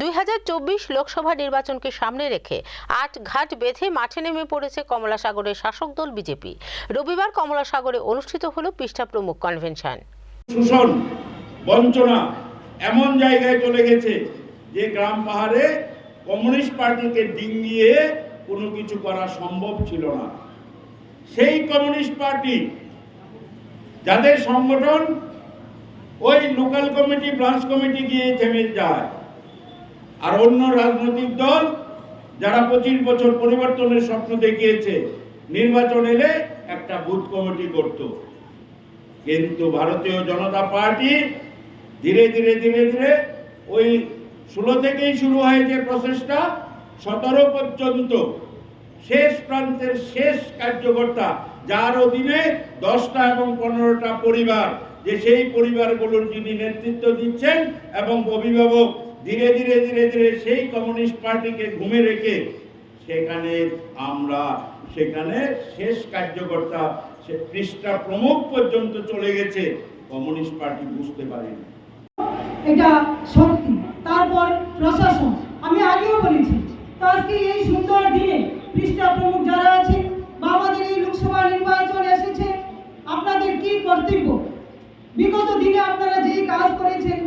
দুই হাজার চব্বিশ লোকসভা নির্বাচনকে সামনে রেখে আট ঘাট বেঁধে মাঠে নেমে পড়েছে কমলাসাগরের শাসক দল বিজেপি। রবিবার কমলাসাগরে অনুষ্ঠিত হলো পৃষ্ঠা প্রমুখ কনভেনশন। শোষণ, বঞ্চনা এমন জায়গায় চলে গেছে যে গ্রাম পাহাড়ে কমিউনিস্ট পার্টিকে ডিঙ্গিয়ে কোনো কিছু করা সম্ভব ছিল না। সেই কমিউনিস্ট পার্টি, যাদের সংগঠন ওই লোকাল কমিটি, ব্রাঞ্চ কমিটি গিয়ে থেমে যায়। আর অন্য রাজনৈতিক দল যারা পঁচিশ বছর পরিবর্তনের স্বপ্ন দেখিয়েছে, নির্বাচন এলে একটা বুথ কমিটি করতো। কিন্তু ভারতীয় জনতা পার্টি ধীরে ধীরে ধীরে ধীরে ওই ষোলো থেকেই শুরু হয়েছে প্রসেসটা সতেরো পর্যন্ত শেষ প্রান্তের শেষ কার্যকর্তা যার অধীনে দশটা এবং পনেরোটা পরিবার, যে সেই পরিবারগুলোর যিনি নেতৃত্ব দিচ্ছেন এবং অভিভাবক ধীরে ধীরে ধীরে ধীরে সেই কমিউনিস্ট পার্টিকে ঘুমে রেখে সেখানে আমরা, সেখানে শেষ কার্যকর্তা, সে পৃষ্ঠা প্রমুখ পর্যন্ত চলে গেছে। কমিউনিস্ট পার্টি বুঝতে পারেনি। এটা শক্তি তারপর প্রশাসন, আমি আগেও বলেছি আজকে এই সুন্দর দিনে পৃষ্ঠা প্রমুখ যারা আছে, বা আমাদের এই লোকসভা নির্বাচন এসেছে, আপনাদের কি কর্তব্য? বিগত দিনে আপনারা যেই কাজ করেছেন